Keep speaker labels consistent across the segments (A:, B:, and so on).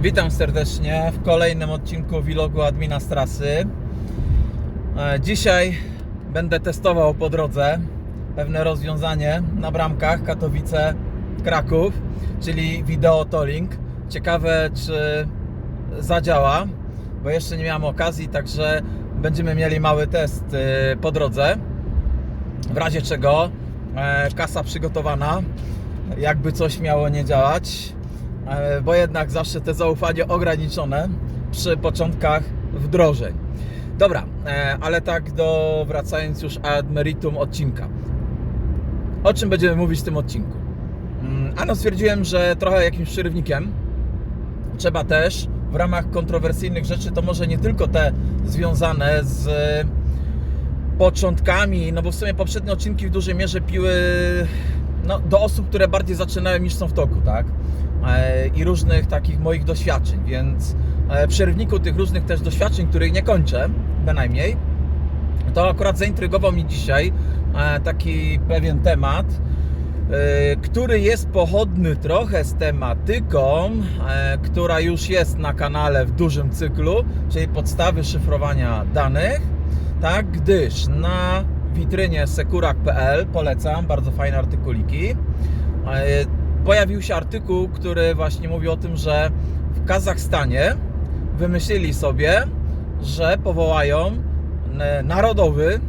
A: Witam serdecznie w kolejnym odcinku vlogu Admina z trasy. E, Dzisiaj będę testował po drodze pewne rozwiązanie na bramkach Katowice-Kraków, czyli wideo tolling. Ciekawe, czy zadziała, bo jeszcze nie miałem okazji, także będziemy mieli mały test e, po drodze. W razie czego e, kasa przygotowana, jakby coś miało nie działać, bo jednak zawsze te zaufanie ograniczone przy początkach wdrożeń. Dobra, e, ale tak do wracając już ad meritum odcinka. O czym będziemy mówić w tym odcinku? Mm, Ano stwierdziłem, że trochę jakimś przerywnikiem trzeba też w ramach kontrowersyjnych rzeczy, to może nie tylko te związane z początkami, no bo w sumie poprzednie odcinki w dużej mierze piły no, do osób, które bardziej zaczynają niż są w toku, tak? E, I różnych takich moich doświadczeń, więc e, w przerwniku tych różnych też doświadczeń, których nie kończę, bynajmniej, to akurat zaintrygował mnie dzisiaj e, taki pewien temat, który jest pochodny trochę z tematyką, która już jest na kanale w dużym cyklu, czyli podstawy szyfrowania danych, tak, gdyż na witrynie sekurak.pl polecam, bardzo fajne artykuliki. Pojawił się artykuł, który właśnie mówi o tym, że w Kazachstanie wymyślili sobie, że powołają e, Narodowy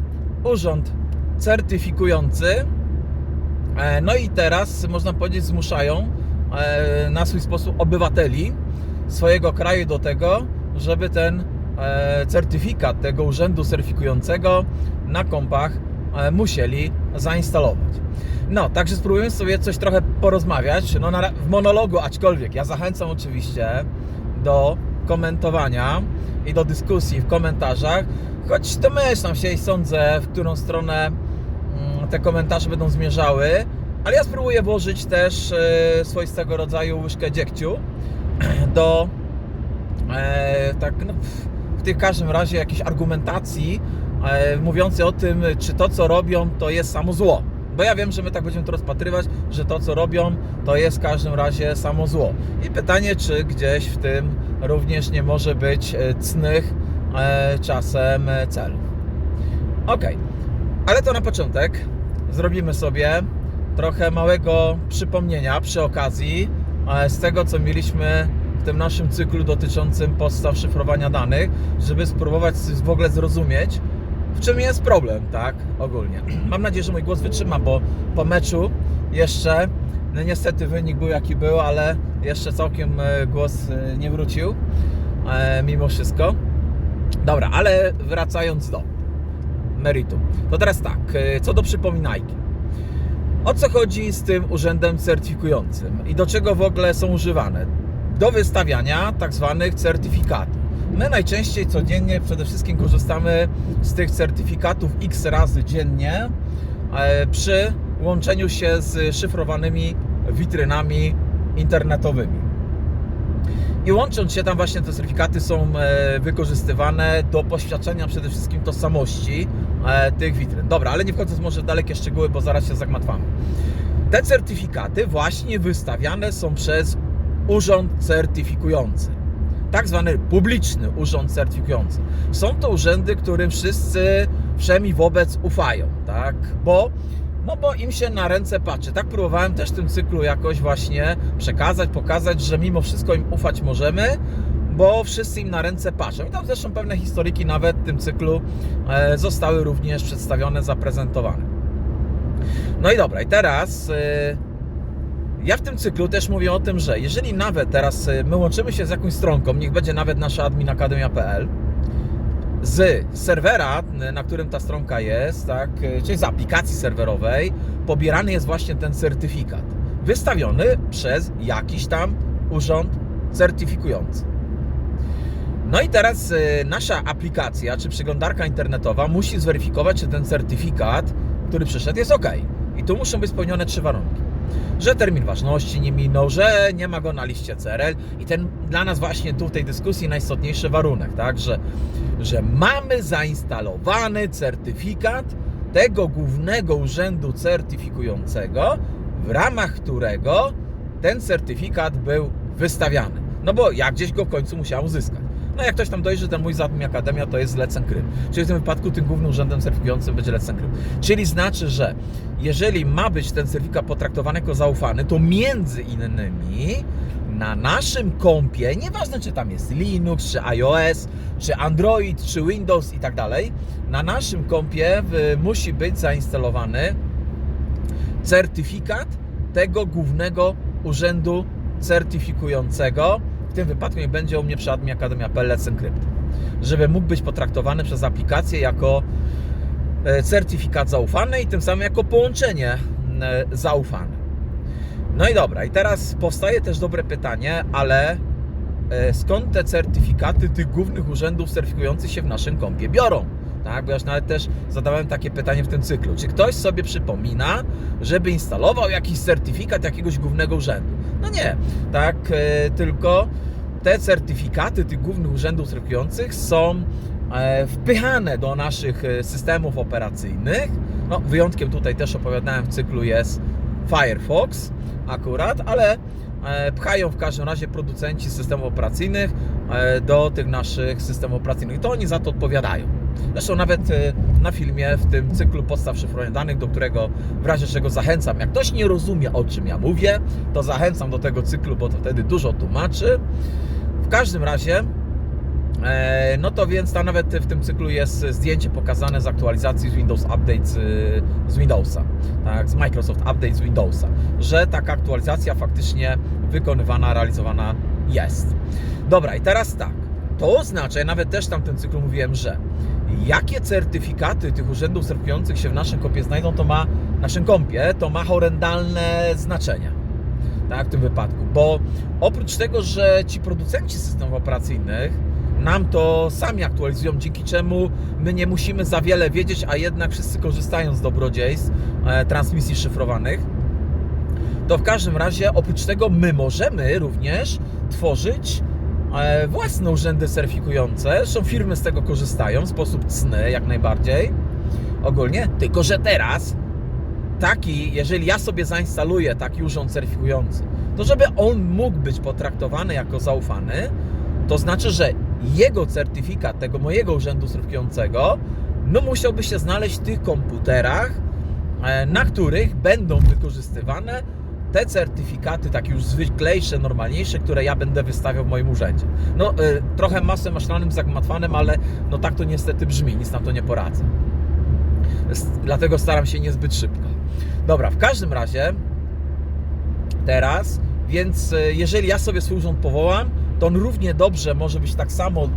A: Urząd Certyfikujący. E, No i teraz, można powiedzieć, zmuszają e, na swój sposób obywateli swojego kraju do tego, żeby ten certyfikat tego urzędu certyfikującego na kompach musieli zainstalować. No, także spróbujemy sobie coś trochę porozmawiać, no na, w monologu, aczkolwiek ja zachęcam oczywiście do komentowania i do dyskusji w komentarzach, choć domyślam się i sądzę, w którą stronę mm, te komentarze będą zmierzały, ale ja spróbuję włożyć też e, swoistego rodzaju łyżkę dziegciu do e, tak no, w- w każdym razie jakiejś argumentacji e, mówiącej o tym, czy to co robią to jest samo zło. Bo ja wiem, że my tak będziemy to rozpatrywać, że to co robią to jest w każdym razie samo zło. I pytanie, czy gdzieś w tym również nie może być e, cnych e, czasem e, celów. Ok, ale to na początek zrobimy sobie trochę małego przypomnienia przy okazji z tego, co mieliśmy w tym naszym cyklu dotyczącym podstaw szyfrowania danych, żeby spróbować w ogóle zrozumieć, w czym jest problem, tak, ogólnie. Mam nadzieję, że mój głos wytrzyma, bo po meczu jeszcze, no niestety wynik był jaki był, ale jeszcze całkiem e, głos e, nie wrócił, e, mimo wszystko. Dobra, ale wracając do meritum. To teraz tak, co do przypominajki. O co chodzi z tym urzędem certyfikującym i do czego w ogóle są używane? Do wystawiania tak zwanych certyfikatów. My najczęściej codziennie przede wszystkim korzystamy z tych certyfikatów x razy dziennie e, przy łączeniu się z szyfrowanymi witrynami internetowymi. I łącząc się tam właśnie te certyfikaty są e, wykorzystywane do poświadczenia przede wszystkim tożsamości e, tych witryn. Dobra, ale nie wchodząc może w dalekie szczegóły, bo zaraz się zagmatwamy. Te certyfikaty właśnie wystawiane są przez urząd certyfikujący. Tak zwany publiczny urząd certyfikujący. Są to urzędy, którym wszyscy wszemi wobec ufają, tak? Bo no bo im się na ręce patrzy. Tak próbowałem też w tym cyklu jakoś właśnie przekazać, pokazać, że mimo wszystko im ufać możemy, bo wszyscy im na ręce patrzą. I tam zresztą pewne historyki nawet w tym cyklu e, zostały również przedstawione, zaprezentowane. No i dobra, i teraz e, ja w tym cyklu też mówię o tym, że jeżeli nawet teraz e, my łączymy się z jakąś stronką, niech będzie nawet nasza adminakademia.pl, z serwera, na którym ta stronka jest, tak, czyli z aplikacji serwerowej, pobierany jest właśnie ten certyfikat. Wystawiony przez jakiś tam urząd certyfikujący. No i teraz y, nasza aplikacja czy przeglądarka internetowa musi zweryfikować, czy ten certyfikat, który przyszedł, jest ok. I tu muszą być spełnione trzy warunki. Że termin ważności nie minął, że nie ma go na liście CRL i ten dla nas właśnie tu w tej dyskusji najistotniejszy warunek, tak, że, że mamy zainstalowany certyfikat tego głównego urzędu certyfikującego, w ramach którego ten certyfikat był wystawiany. No bo ja gdzieś go w końcu musiałem uzyskać. No jak ktoś tam dojrzy, ten mój zadum Akademia to jest Let's Encrypt. Czyli w tym wypadku tym głównym urzędem certyfikującym będzie Let's Encrypt. Czyli znaczy, że jeżeli ma być ten certyfikat potraktowany jako zaufany, to między innymi na naszym kompie, nieważne czy tam jest Linux, czy iOS, czy Android, czy Windows i tak dalej, na naszym kompie musi być zainstalowany certyfikat tego głównego urzędu certyfikującego. W tym wypadku nie będzie u mnie przy Admin Academia.pl Let's Encrypt. Żeby mógł być potraktowany przez aplikację jako e, certyfikat zaufany i tym samym jako połączenie e, zaufane. No i dobra, i teraz powstaje też dobre pytanie, ale e, skąd te certyfikaty tych głównych urzędów certyfikujących się w naszym kompie biorą? Tak, bo ja już nawet też zadałem takie pytanie w tym cyklu. Czy ktoś sobie przypomina, żeby instalował jakiś certyfikat jakiegoś głównego urzędu? No nie, tak, e, tylko te certyfikaty tych głównych urzędów certyfikujących są e, wpychane do naszych e, systemów operacyjnych. No, wyjątkiem tutaj też opowiadałem w cyklu jest Firefox akurat, ale pchają w każdym razie producenci systemów operacyjnych do tych naszych systemów operacyjnych. To oni za to odpowiadają. Zresztą nawet e, na filmie w tym cyklu podstaw szyfrowania danych, do którego w razie czego zachęcam, jak ktoś nie rozumie o czym ja mówię, to zachęcam do tego cyklu, bo to wtedy dużo tłumaczy. W każdym razie E, No to więc tam nawet w tym cyklu jest zdjęcie pokazane z aktualizacji z Windows Update z, z Windowsa, tak, z Microsoft Update z Windowsa, że taka aktualizacja faktycznie wykonywana, realizowana jest. Dobra, i teraz tak, to oznacza, ja nawet też tam w tym cyklu mówiłem, że jakie certyfikaty tych urzędów certyfikujących się w naszym kompie znajdą, to ma w naszym kompie, to ma horrendalne znaczenie tak, w tym wypadku, bo oprócz tego, że ci producenci systemów operacyjnych nam to sami aktualizują, dzięki czemu my nie musimy za wiele wiedzieć, a jednak wszyscy korzystają z dobrodziejstw e, transmisji szyfrowanych, to w każdym razie oprócz tego my możemy również tworzyć własne urzędy certyfikujące. Zresztą firmy z tego korzystają w sposób cny, jak najbardziej. Ogólnie, tylko że teraz taki, jeżeli ja sobie zainstaluję taki urząd certyfikujący, to żeby on mógł być potraktowany jako zaufany, to znaczy, że jego certyfikat tego mojego urzędu certyfikującego, no musiałby się znaleźć w tych komputerach, e, na których będą wykorzystywane te certyfikaty, takie już zwyklejsze, normalniejsze, które ja będę wystawiał w moim urzędzie. No, y, trochę masłem maślanym, zagmatwanym, ale no tak to niestety brzmi, nic nam to nie poradzę. Dlatego staram się niezbyt szybko. Dobra, w każdym razie teraz, więc y, jeżeli ja sobie swój urząd powołam, to on równie dobrze może być tak samo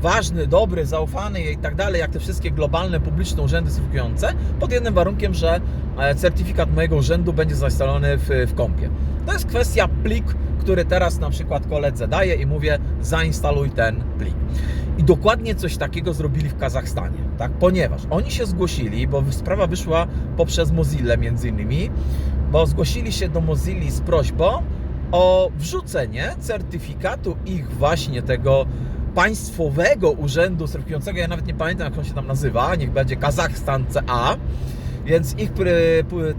A: ważny, dobry, zaufany i tak dalej, jak te wszystkie globalne, publiczne urzędy certyfikujące, pod jednym warunkiem, że e, certyfikat mojego urzędu będzie zainstalowany w, w kompie. To jest kwestia plik, który teraz na przykład koledze daję i mówię zainstaluj ten plik. I dokładnie coś takiego zrobili w Kazachstanie, tak? Ponieważ oni się zgłosili, bo sprawa wyszła poprzez Mozilla między innymi, bo zgłosili się do Mozilli z prośbą o wrzucenie certyfikatu ich właśnie tego państwowego urzędu certyfikującego, ja nawet nie pamiętam jak on się tam nazywa, niech będzie Kazachstan CA, więc ich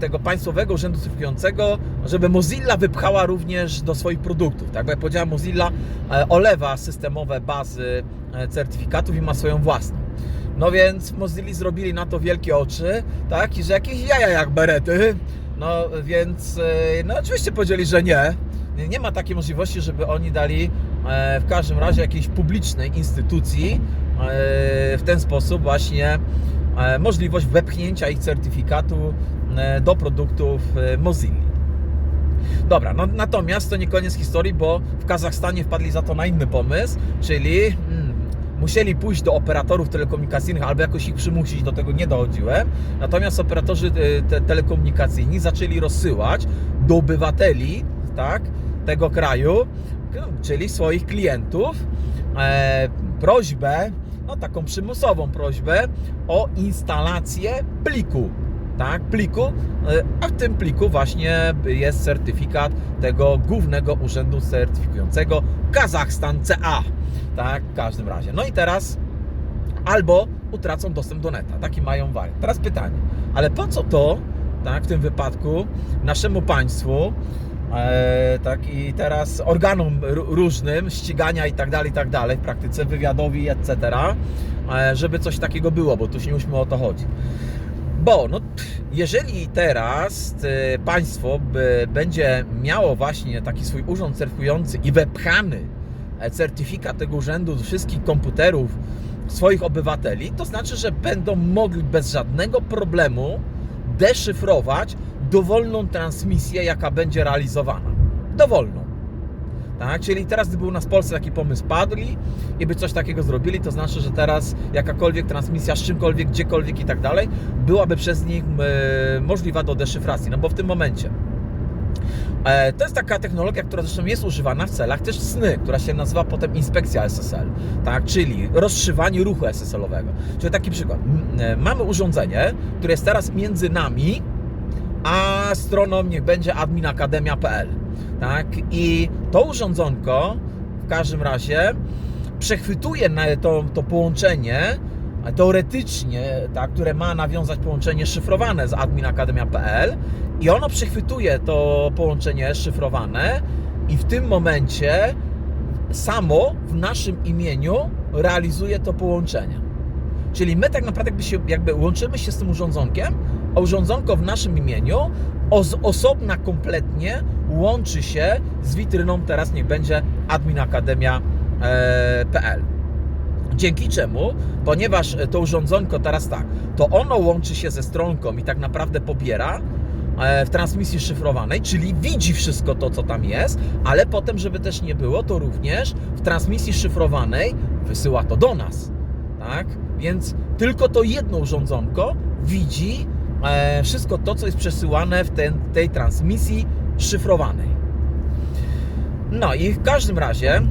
A: tego państwowego urzędu certyfikującego, żeby Mozilla wypchała również do swoich produktów. Tak, jak powiedziałem, Mozilla e, olewa systemowe bazy e, certyfikatów i ma swoją własną. No więc w Mozilli zrobili na to wielkie oczy, tak, i że jakieś jaja jak berety. No więc, e, no oczywiście powiedzieli, że nie. Nie- ma takiej możliwości, żeby oni dali w każdym razie jakiejś publicznej instytucji e, w ten sposób właśnie e, możliwość wepchnięcia ich certyfikatu e, do produktów e, Mozilla. Dobra, no, natomiast to nie koniec historii, bo w Kazachstanie wpadli za to na inny pomysł, czyli mm, musieli pójść do operatorów telekomunikacyjnych albo jakoś ich przymusić, do tego nie dochodziłem. Natomiast operatorzy e, te, telekomunikacyjni zaczęli rozsyłać do obywateli tak, tego kraju, czyli swoich klientów, e, prośbę, no taką przymusową prośbę o instalację pliku tak, pliku, e, a w tym pliku właśnie jest certyfikat tego głównego urzędu certyfikującego Kazachstan CA. Tak, w każdym razie. No i teraz albo utracą dostęp do neta. Taki mają wariant. Teraz pytanie, ale po co to, tak, w tym wypadku naszemu państwu tak i teraz organom różnym ścigania i tak dalej, i tak dalej, w praktyce wywiadowi, etc., e, żeby coś takiego było, bo tu się nie musimy o to chodzi. Bo no, jeżeli teraz e, państwo będzie miało właśnie taki swój urząd certyfikujący i wepchany e, certyfikat tego urzędu do wszystkich komputerów swoich obywateli, to znaczy, że będą mogli bez żadnego problemu deszyfrować dowolną transmisję, jaka będzie realizowana. Dowolną. Tak? Czyli teraz, gdyby u nas w Polsce taki pomysł padli i by coś takiego zrobili, to znaczy, że teraz jakakolwiek transmisja z czymkolwiek, gdziekolwiek i tak dalej, byłaby przez nich e, możliwa do deszyfracji. No bo w tym momencie E, To jest taka technologia, która zresztą jest używana w celach też sny, która się nazywa potem inspekcja SSL, tak? czyli rozszywanie ruchu SSL-owego. Czyli taki przykład. E, Mamy urządzenie, które jest teraz między nami, a stroną niech będzie adminakademia.pl. Tak? I to urządzonko w każdym razie przechwytuje to, to połączenie teoretycznie, tak, które ma nawiązać połączenie szyfrowane z adminakademia.pl i ono przechwytuje to połączenie szyfrowane i w tym momencie samo w naszym imieniu realizuje to połączenie. Czyli my tak naprawdę jakby, się, jakby łączymy się z tym urządzonkiem, urządzonko w naszym imieniu z osobna kompletnie łączy się z witryną, teraz niech będzie adminakademia.pl. Dzięki czemu, ponieważ to urządzonko teraz tak, to ono łączy się ze stronką i tak naprawdę pobiera e, w transmisji szyfrowanej, czyli widzi wszystko to, co tam jest, ale potem, żeby też nie było, to również w transmisji szyfrowanej wysyła to do nas. Tak? Więc tylko to jedno urządzonko widzi e, wszystko to, co jest przesyłane w ten, tej transmisji szyfrowanej. No i w każdym razie,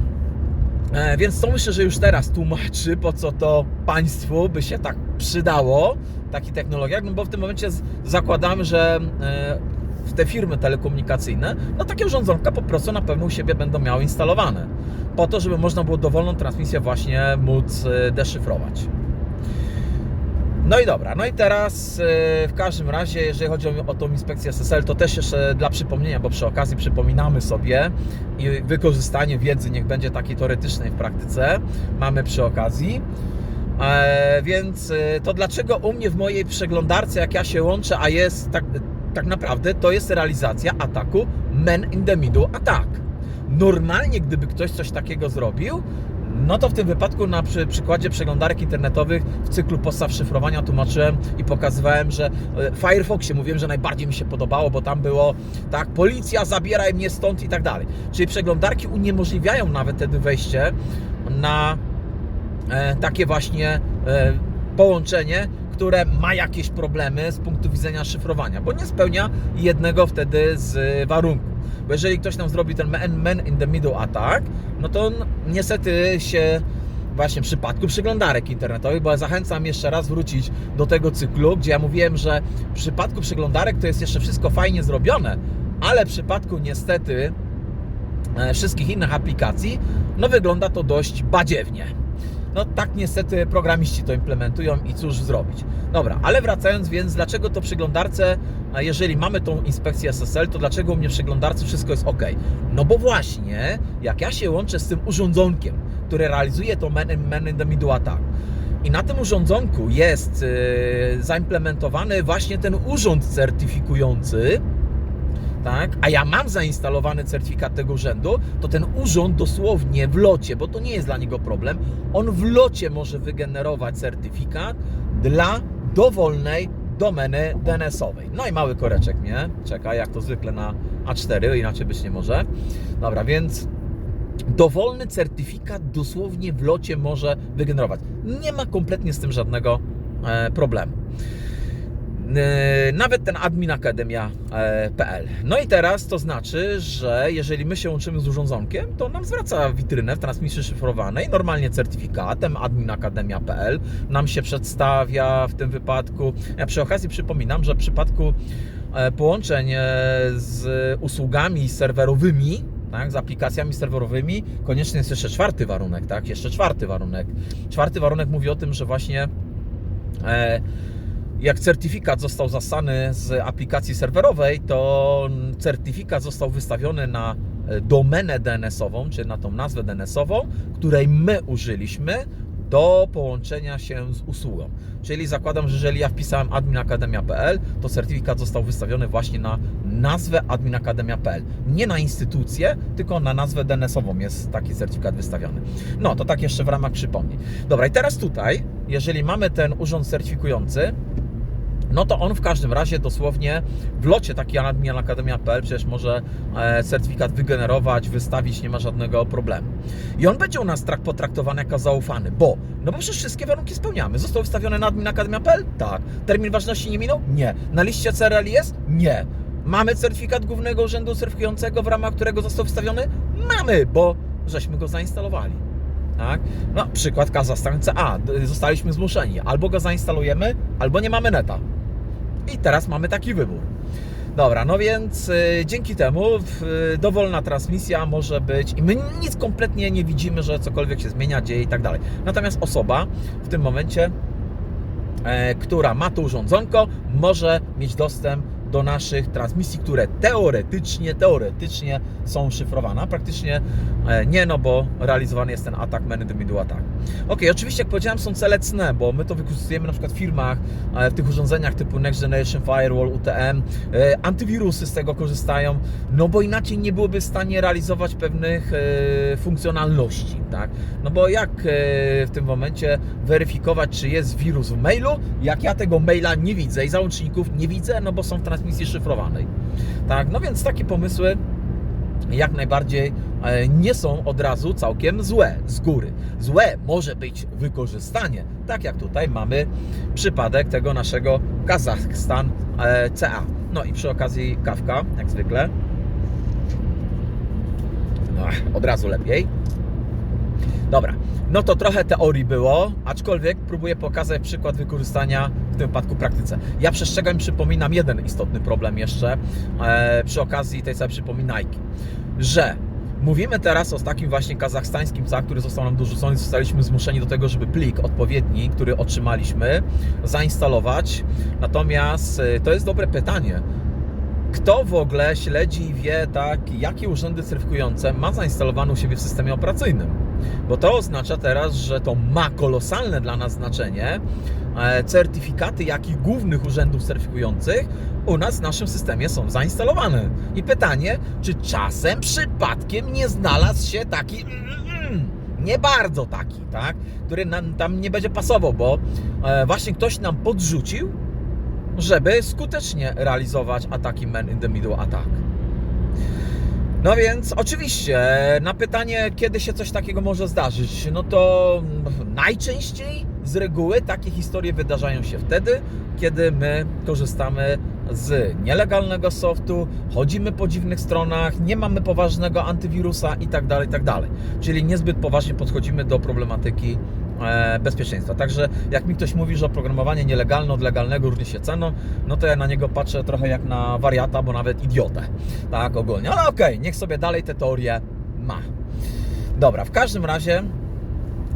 A: e, więc to myślę, że już teraz tłumaczy, po co to państwu by się tak przydało, taki technologia, no bo w tym momencie zakładamy, że e, w te firmy telekomunikacyjne, no takie urządzonka po prostu na pewno u siebie będą miały instalowane, po to, żeby można było dowolną transmisję właśnie móc e, deszyfrować. No i dobra, no i teraz e, w każdym razie, jeżeli chodzi o, tą inspekcję SSL, to też jeszcze dla przypomnienia, bo przy okazji przypominamy sobie i wykorzystanie wiedzy niech będzie takiej teoretycznej w praktyce, mamy przy okazji. E, więc e, to dlaczego u mnie w mojej przeglądarce, jak ja się łączę, a jest tak, tak naprawdę, to jest realizacja ataku Man in the Middle Attack. Normalnie, gdyby ktoś coś takiego zrobił, no to w tym wypadku na przy, przykładzie przeglądarek internetowych w cyklu podstaw szyfrowania tłumaczyłem i pokazywałem, że e, w Firefoxie mówiłem, że najbardziej mi się podobało, bo tam było tak, policja zabieraj mnie stąd i tak dalej. Czyli przeglądarki uniemożliwiają nawet wtedy wejście na e, takie właśnie e, połączenie, które ma jakieś problemy z punktu widzenia szyfrowania, bo nie spełnia jednego wtedy z warunków. Bo jeżeli ktoś nam zrobi ten man, in the middle attack, no to niestety się właśnie w przypadku przeglądarek internetowych, bo ja zachęcam jeszcze raz wrócić do tego cyklu, gdzie ja mówiłem, że w przypadku przeglądarek to jest jeszcze wszystko fajnie zrobione, ale w przypadku niestety e, wszystkich innych aplikacji, no wygląda to dość badziewnie. No tak niestety programiści to implementują i cóż zrobić. Dobra, ale wracając więc, dlaczego to przeglądarce, jeżeli mamy tą inspekcję SSL, to dlaczego u mnie w przeglądarce wszystko jest ok? No bo właśnie, jak ja się łączę z tym urządzonkiem, które realizuje to man, in- man in the middle attack, i na tym urządzonku jest yy, zaimplementowany właśnie ten urząd certyfikujący, tak, a ja mam zainstalowany certyfikat tego urzędu, to ten urząd dosłownie w locie, bo to nie jest dla niego problem, on w locie może wygenerować certyfikat dla dowolnej domeny DNS-owej. No i mały koreczek, nie? Czeka, jak to zwykle na A4, inaczej być nie może. Dobra, więc dowolny certyfikat dosłownie w locie może wygenerować. Nie ma kompletnie z tym żadnego e, problemu. E, Nawet ten adminakademia.pl. No i teraz to znaczy, że jeżeli my się łączymy z urządzonkiem, to nam zwraca witrynę w transmisji szyfrowanej, normalnie certyfikatem adminakademia.pl nam się przedstawia w tym wypadku. Ja przy okazji przypominam, że w przypadku e, połączeń e, z usługami serwerowymi, tak, z aplikacjami serwerowymi, konieczny jest jeszcze czwarty warunek, tak, jeszcze czwarty warunek. Czwarty warunek mówi o tym, że właśnie e, jak certyfikat został zasany z aplikacji serwerowej, to certyfikat został wystawiony na e, domenę DNS-ową, czy na tą nazwę DNS-ową, której my użyliśmy do połączenia się z usługą. Czyli zakładam, że jeżeli ja wpisałem adminakademia.pl, to certyfikat został wystawiony właśnie na nazwę adminakademia.pl. Nie na instytucję, tylko na nazwę DNS-ową jest taki certyfikat wystawiony. No, to tak jeszcze w ramach przypomnień. Dobra, i teraz tutaj, jeżeli mamy ten urząd certyfikujący, no to on w każdym razie dosłownie w locie taki adminakademia.pl przecież może e, certyfikat wygenerować, wystawić, nie ma żadnego problemu. I on będzie u nas trak, potraktowany jako zaufany, bo no bo przecież wszystkie warunki spełniamy. Został wystawiony na adminakademia.pl? Tak. Termin ważności nie minął? Nie. Na liście CRL jest? Nie. Mamy certyfikat Głównego Urzędu Certyfikującego, w ramach którego został wystawiony? Mamy, bo żeśmy go zainstalowali. Tak? No, przykład Kazachstan CA. Zostaliśmy zmuszeni. Albo go zainstalujemy, albo nie mamy neta. I teraz mamy taki wybór. Dobra, no więc y, dzięki temu y, dowolna transmisja może być i my nic kompletnie nie widzimy, że cokolwiek się zmienia, dzieje i tak dalej. Natomiast osoba w tym momencie, e, która ma to urządzonko, może mieć dostęp do naszych transmisji, które teoretycznie, teoretycznie są szyfrowane. Praktycznie e, nie, no bo realizowany jest ten atak man in the middle attack. Ok, oczywiście jak powiedziałem są cele cne, bo my to wykorzystujemy na przykład w firmach, e, w tych urządzeniach typu Next Generation Firewall, UTM, e, antywirusy z tego korzystają, no bo inaczej nie byłyby w stanie realizować pewnych funkcjonalności, tak? No bo jak w tym momencie weryfikować, czy jest wirus w mailu, jak ja tego maila nie widzę i załączników nie widzę, no bo są w transmisji szyfrowanej, tak? No więc takie pomysły jak najbardziej e, nie są od razu całkiem złe z góry. Złe może być wykorzystanie, tak jak tutaj mamy przypadek tego naszego Kazachstan e, CA. No i przy okazji kawka, jak zwykle. Ach, od razu lepiej. Dobra, no to trochę teorii było, aczkolwiek próbuję pokazać przykład wykorzystania w tym wypadku praktyce. Ja przestrzegam przypominam jeden istotny problem jeszcze e, przy okazji tej całej przypominajki, że mówimy teraz o takim właśnie kazachstańskim CA, który został nam dorzucony, zostaliśmy zmuszeni do tego, żeby plik odpowiedni, który otrzymaliśmy, zainstalować. Natomiast e, to jest dobre pytanie, kto w ogóle śledzi i wie, tak, jakie urzędy certyfikujące ma zainstalowane u siebie w systemie operacyjnym. Bo to oznacza teraz, że to ma kolosalne dla nas znaczenie. E, Certyfikaty jakich głównych urzędów certyfikujących u nas w naszym systemie są zainstalowane. I pytanie, czy czasem przypadkiem nie znalazł się taki mm, mm, nie bardzo taki, tak, który nam tam nie będzie pasował, bo e, właśnie ktoś nam podrzucił, żeby skutecznie realizować ataki man in the middle attack. No więc oczywiście na pytanie, kiedy się coś takiego może zdarzyć, no to najczęściej z reguły takie historie wydarzają się wtedy, kiedy my korzystamy z nielegalnego softu, chodzimy po dziwnych stronach, nie mamy poważnego antywirusa i tak dalej, i tak. Czyli niezbyt poważnie podchodzimy do problematyki bezpieczeństwa. Także jak mi ktoś mówi, że oprogramowanie nielegalne od legalnego różni się ceną, no to ja na niego patrzę trochę jak na wariata, bo nawet idiotę. Tak ogólnie. Ale okej, niech sobie dalej te teorie ma. Dobra, w każdym razie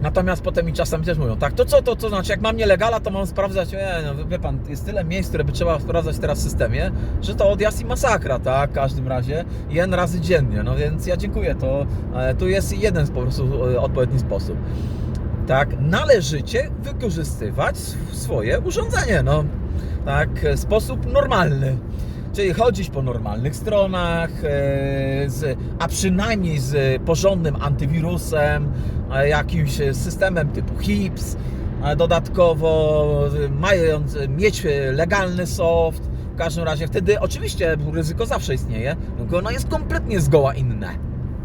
A: Natomiast potem mi czasami też mówią, tak, to co, to, to znaczy, jak mam nielegala, to mam sprawdzać, e, no wie pan, jest tyle miejsc, które by trzeba sprawdzać teraz w systemie, że to odjazd i masakra, tak, w każdym razie, jeden razy dziennie, no więc ja dziękuję, to e, tu jest jeden po prostu e, odpowiedni sposób. Tak, należycie wykorzystywać sw- swoje urządzenie, no, tak, w sposób normalny. Czyli chodzić po normalnych stronach, e, z, a przynajmniej z porządnym antywirusem, e, jakimś systemem typu HIPS, e, dodatkowo e, mając, mieć e, legalny soft. W każdym razie wtedy oczywiście ryzyko zawsze istnieje, tylko ono jest kompletnie zgoła inne,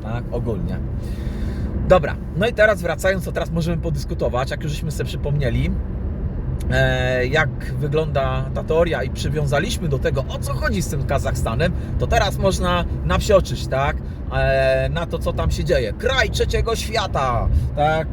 A: tak, ogólnie. Dobra, no i teraz wracając, to teraz możemy podyskutować, jak już sobie przypomnieli, e, jak wygląda ta teoria i przywiązaliśmy do tego, o co chodzi z tym Kazachstanem, to teraz można napsioczyć, tak, e, na to, co tam się dzieje. Kraj trzeciego świata, tak.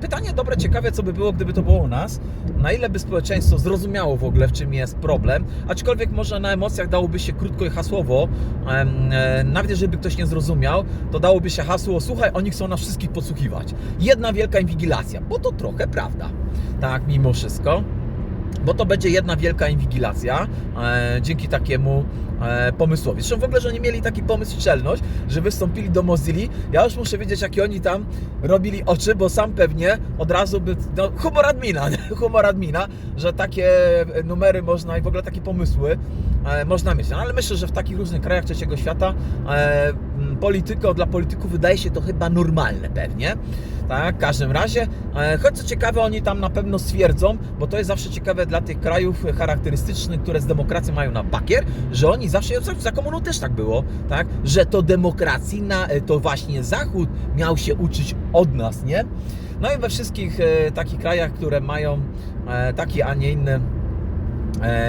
A: Pytanie dobre, ciekawe, co by było, gdyby to było u nas. Na ile by społeczeństwo zrozumiało w ogóle, w czym jest problem, aczkolwiek może na emocjach dałoby się krótko i hasłowo, e, nawet jeżeli ktoś nie zrozumiał, to dałoby się hasło, słuchaj, oni chcą nas wszystkich podsłuchiwać. Jedna wielka inwigilacja, bo to trochę prawda, tak, mimo wszystko. Bo to będzie jedna wielka inwigilacja e, dzięki takiemu e, pomysłowi. Zresztą w ogóle, że oni mieli taki pomysł i czelność, że wystąpili do Mozilla. Ja już muszę wiedzieć, jakie oni tam robili oczy, bo sam pewnie od razu by... No, humor admina, nie? humor admina, że takie numery można i w ogóle takie pomysły e, można mieć. No, ale myślę, że w takich różnych krajach trzeciego świata polityko dla polityków wydaje się to chyba normalne pewnie. Tak, w każdym razie, choć co ciekawe, oni tam na pewno stwierdzą, bo to jest zawsze ciekawe dla tych krajów charakterystycznych, które z demokracją mają na bakier, że oni zawsze, za- komuną też tak było, tak, że to demokracji, na, e, to właśnie Zachód miał się uczyć od nas, nie? No i we wszystkich e, takich krajach, które mają e, taki, a nie inny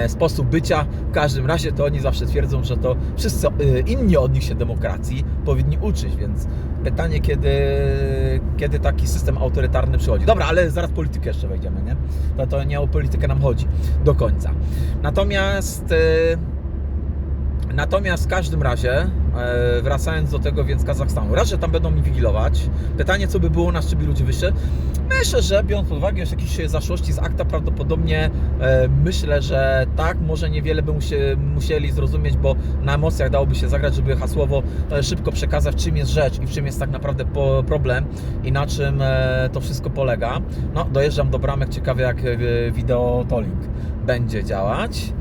A: sposób bycia. W każdym razie to oni zawsze twierdzą, że to wszyscy e, inni od nich się demokracji powinni uczyć, więc pytanie, kiedy, kiedy taki system autorytarny przychodzi. Dobra, ale zaraz politykę jeszcze wejdziemy, nie? To, to nie o politykę nam chodzi do końca. Natomiast e, Natomiast w każdym razie, e, wracając do tego więc Kazachstanu, raz, że tam będą mi wigilować. Pytanie, co by było u nas, czy by ludzie wyszli? Myślę, że biorąc pod uwagę już jakieś zaszłości z akta, prawdopodobnie e, myślę, że tak, może niewiele by musie, musieli zrozumieć, bo na emocjach dałoby się zagrać, żeby hasłowo e, szybko przekazać, czym jest rzecz i w czym jest tak naprawdę problem i na czym to wszystko polega. No, dojeżdżam do bramek, ciekawe jak wideo tolling będzie działać.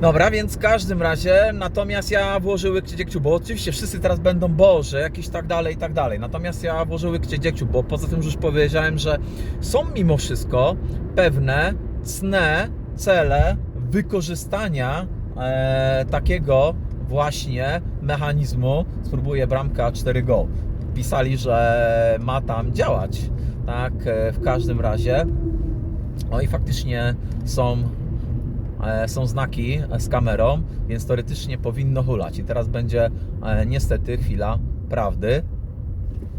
A: Dobra, więc w każdym razie, natomiast ja włożył łykcie dziegciu, bo oczywiście wszyscy teraz będą Boże, jakieś tak dalej, i tak dalej. Natomiast ja włożył łykcie dziegciu, bo poza tym, już powiedziałem, że są mimo wszystko pewne cne cele wykorzystania e, takiego właśnie mechanizmu. Spróbuję bramka 4 go. Pisali, że ma tam działać. Tak, e, w każdym razie. No i faktycznie są są znaki z kamerą, więc teoretycznie powinno hulać. I teraz będzie e, niestety chwila prawdy.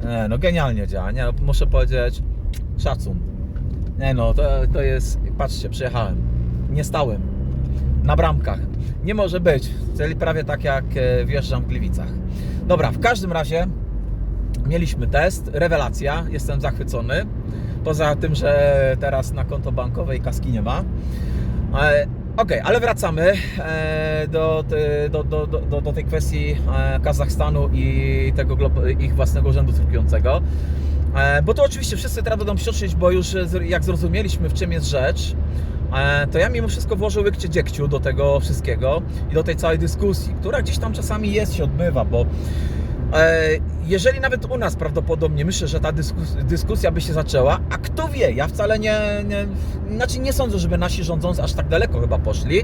A: E, no genialnie działa, nie? No, muszę powiedzieć szacun. Nie no, to, to jest, patrzcie, przyjechałem, nie stałem, na bramkach. Nie może być, czyli prawie tak jak e, wjeżdżam w Gliwicach. Dobra, w każdym razie mieliśmy test, rewelacja, jestem zachwycony. Poza tym, że teraz na konto bankowe i kaski nie ma. E, Okej, ale wracamy e, do, do, do, do, do, tej kwestii e, Kazachstanu i tego ich własnego urzędu certyfikującego. E, Bo to oczywiście wszyscy teraz będą psioczyć, bo już e, jak zrozumieliśmy w czym jest rzecz, e, to ja mimo wszystko włożę łykcie dziegciu do tego wszystkiego i do tej całej dyskusji, która gdzieś tam czasami jest, się odbywa, bo E, Jeżeli nawet u nas prawdopodobnie myślę, że ta dyskus dyskusja by się zaczęła, a kto wie, ja wcale nie, nie, znaczy nie sądzę, żeby nasi rządzący aż tak daleko chyba poszli,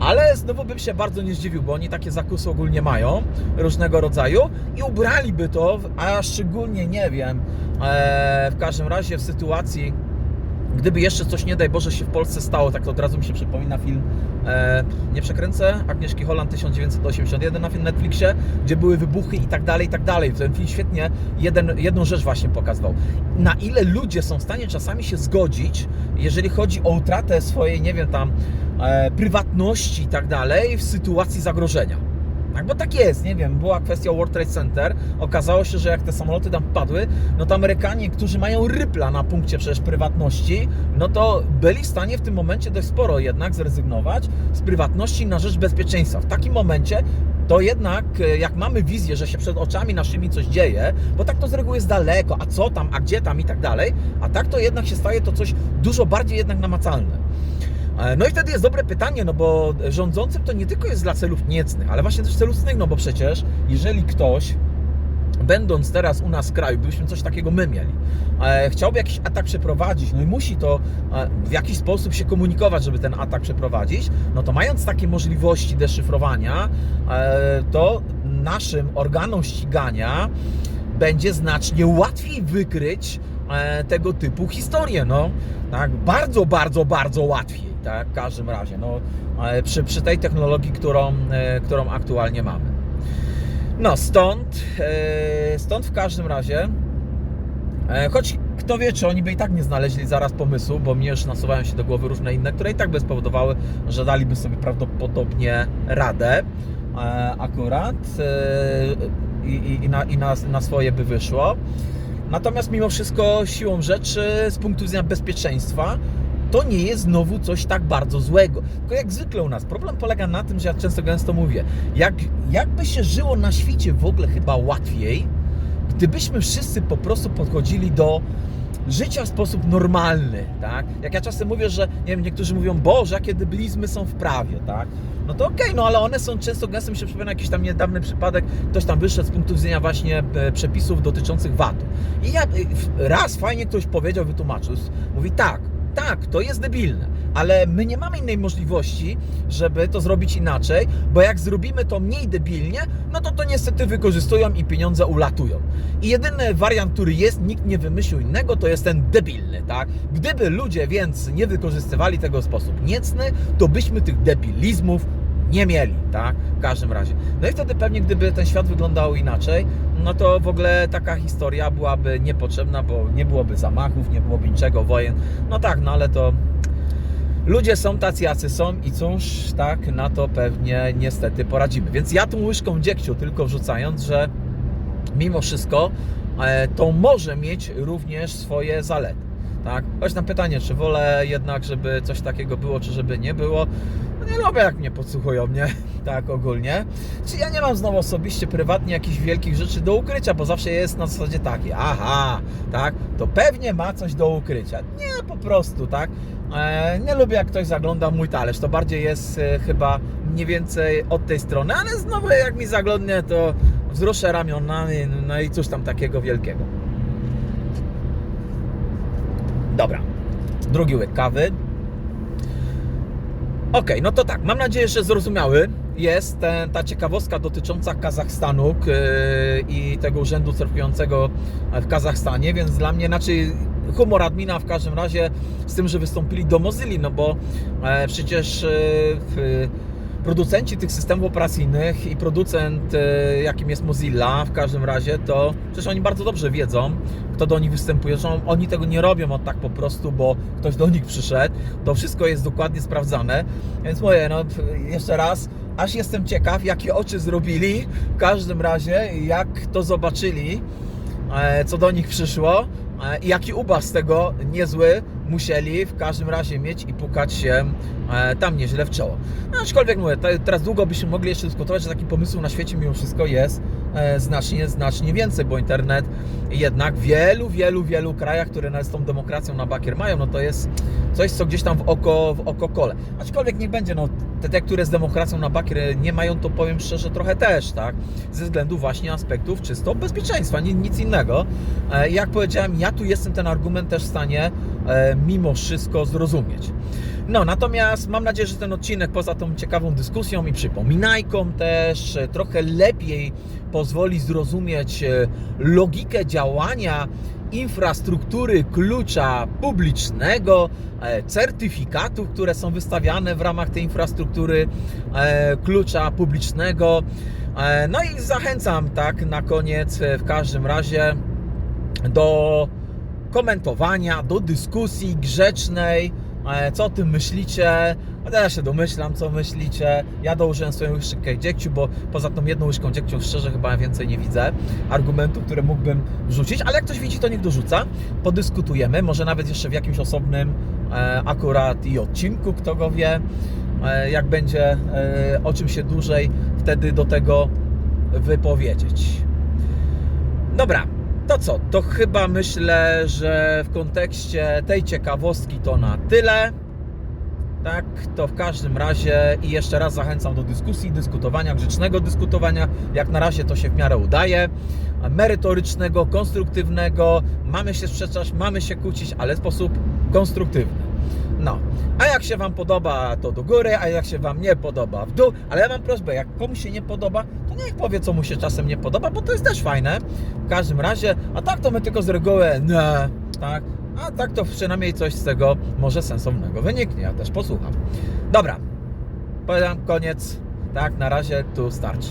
A: ale znowu bym się bardzo nie zdziwił, bo oni takie zakusy ogólnie mają, różnego rodzaju i ubraliby to, a szczególnie nie wiem, e, w każdym razie w sytuacji, gdyby jeszcze coś, nie daj Boże, się w Polsce stało, tak to od razu mi się przypomina film, e, nie przekręcę, Agnieszki Holland 1981 na film Netflixie, gdzie były wybuchy i tak dalej, i tak dalej. Ten film świetnie jeden, jedną rzecz właśnie pokazywał. Na ile ludzie są w stanie czasami się zgodzić, jeżeli chodzi o utratę swojej, nie wiem, tam e, prywatności i tak dalej w sytuacji zagrożenia. Tak, bo tak jest, nie wiem, była kwestia World Trade Center, okazało się, że jak te samoloty tam wpadły, no to Amerykanie, którzy mają rypla na punkcie przecież prywatności, no to byli w stanie w tym momencie dość sporo jednak zrezygnować z prywatności na rzecz bezpieczeństwa. W takim momencie to jednak, e, jak mamy wizję, że się przed oczami naszymi coś dzieje, bo tak to z reguły jest daleko, a co tam, a gdzie tam i tak dalej, a tak to jednak się staje to coś dużo bardziej jednak namacalne. E, No i wtedy jest dobre pytanie, no bo rządzącym to nie tylko jest dla celów niecnych, ale właśnie też celów cnych, no bo przecież jeżeli ktoś będąc teraz u nas w kraju, gdybyśmy coś takiego my mieli, e, chciałby jakiś atak przeprowadzić, no i musi to e, w jakiś sposób się komunikować, żeby ten atak przeprowadzić, no to mając takie możliwości deszyfrowania, to naszym organom ścigania będzie znacznie łatwiej wykryć tego typu historie, no. Tak, bardzo, bardzo, bardzo łatwiej, tak, w każdym razie, no, przy, przy tej technologii, którą, e, którą aktualnie mamy. No, stąd, e, stąd w każdym razie, e, choć kto wie, czy oni by i tak nie znaleźli zaraz pomysłu, bo mnie już nasuwają się do głowy różne inne, które i tak by spowodowały, że daliby sobie prawdopodobnie radę akurat i, i, i, na, i na, na swoje by wyszło. Natomiast mimo wszystko siłą rzeczy, z punktu widzenia bezpieczeństwa, to nie jest znowu coś tak bardzo złego. Tylko jak zwykle u nas, problem polega na tym, że ja często gęsto mówię, jak, jakby się żyło na świecie w ogóle chyba łatwiej, gdybyśmy wszyscy po prostu podchodzili do życia w sposób normalny, tak? Jak ja czasem mówię, że nie wiem, niektórzy mówią, Boże, jakie debilizmy są w prawie, tak? No to okej, no ale one są często, gęsto mi się przypomina jakiś tam niedawny przypadek, ktoś tam wyszedł z punktu widzenia właśnie e, przepisów dotyczących VAT-u. I ja e, raz fajnie ktoś powiedział, wytłumaczył, mówi tak, tak, to jest debilne, ale my nie mamy innej możliwości, żeby to zrobić inaczej, bo jak zrobimy to mniej debilnie, no to to niestety wykorzystują i pieniądze ulatują. I jedyny wariant, który jest, nikt nie wymyślił innego, to jest ten debilny, tak? Gdyby ludzie więc nie wykorzystywali tego w sposób niecny, to byśmy tych debilizmów nie mieli, tak? W każdym razie. No i wtedy pewnie, gdyby ten świat wyglądał inaczej, no to w ogóle taka historia byłaby niepotrzebna, bo nie byłoby zamachów, nie byłoby niczego, wojen. No tak, no ale to ludzie są tacy, jacy są i cóż, tak, na to pewnie niestety poradzimy. Więc ja tą łyżką dziegciu tylko wrzucając, że mimo wszystko e, to może mieć również swoje zalety. Tak? Choć na pytanie, czy wolę jednak, żeby coś takiego było, czy żeby nie było, nie lubię jak mnie podsłuchują, nie? Tak ogólnie. Czy ja nie mam znowu osobiście, prywatnie jakichś wielkich rzeczy do ukrycia, bo zawsze jest na zasadzie takie, aha, tak, to pewnie ma coś do ukrycia. Nie, po prostu, tak. E, nie lubię jak ktoś zagląda mój talerz, to bardziej jest e, chyba mniej więcej od tej strony, ale znowu jak mi zaglądnie, to wzruszę ramionami, no i cóż tam takiego wielkiego. Dobra, drugi łyk kawy. Ok, no to tak, mam nadzieję, że zrozumiały. Jest ten, ta ciekawostka dotycząca Kazachstanu k- i tego urzędu certyfikującego w Kazachstanie, więc dla mnie, znaczy humor admina w każdym razie z tym, że wystąpili do Mozilla, no bo e, przecież e, w, producenci tych systemów operacyjnych i producent, e, jakim jest Mozilla w każdym razie, to przecież oni bardzo dobrze wiedzą, kto do nich występuje. Zresztą oni tego nie robią od tak po prostu, bo ktoś do nich przyszedł. To wszystko jest dokładnie sprawdzane. Więc mówię, no jeszcze raz, aż jestem ciekaw, jakie oczy zrobili w każdym razie, jak to zobaczyli, e, co do nich przyszło e, i jaki ubaw z tego niezły musieli w każdym razie mieć i pukać się e, tam nieźle w czoło. No, aczkolwiek mówię, te- teraz długo byśmy mogli jeszcze dyskutować, że takich pomysłów na świecie mimo wszystko jest e, znacznie, znacznie więcej, bo internet jednak w wielu, wielu, wielu krajach, które nawet z tą demokracją na bakier mają, no to jest coś, co gdzieś tam w oko, w oko kole. Aczkolwiek niech będzie, no te, te, które z demokracją na bakier nie mają, to powiem szczerze, trochę też, tak? Ze względu właśnie aspektów czysto bezpieczeństwa, ni- nic innego. E, Jak powiedziałem, ja tu jestem ten argument też w stanie mimo wszystko zrozumieć. No, natomiast mam nadzieję, że ten odcinek poza tą ciekawą dyskusją i przypominajką też e, trochę lepiej pozwoli zrozumieć e, logikę działania infrastruktury klucza publicznego, e, certyfikatów, które są wystawiane w ramach tej infrastruktury e, klucza publicznego. E, No i zachęcam tak na koniec e, w każdym razie do komentowania, do dyskusji grzecznej. E, Co o tym myślicie? To ja się domyślam, co myślicie. Ja dołożyłem swoją łyżkę dziegciu, bo poza tą jedną łyżką dziegciu szczerze chyba więcej nie widzę argumentów, które mógłbym wrzucić, ale jak ktoś widzi, to niech dorzuca. Podyskutujemy, może nawet jeszcze w jakimś osobnym e, akurat i odcinku, kto go wie. E, jak będzie o czym się dłużej wtedy do tego wypowiedzieć. Dobra, co? To chyba myślę, że w kontekście tej ciekawostki to na tyle. Tak, to w każdym razie i jeszcze raz zachęcam do dyskusji, dyskutowania, grzecznego dyskutowania. Jak na razie to się w miarę udaje. Merytorycznego, konstruktywnego. Mamy się sprzeczać, mamy się kłócić, ale w sposób konstruktywny. No, a jak się Wam podoba, to do góry, a jak się Wam nie podoba, w dół. Ale ja mam prośbę, jak komuś się nie podoba, to niech powie, co mu się czasem nie podoba, bo to jest też fajne. W każdym razie, a tak to my tylko z reguły, nie, tak. A tak to przynajmniej coś z tego może sensownego wyniknie. Ja też posłucham. Dobra, powiem koniec. Tak, na razie tu starczy.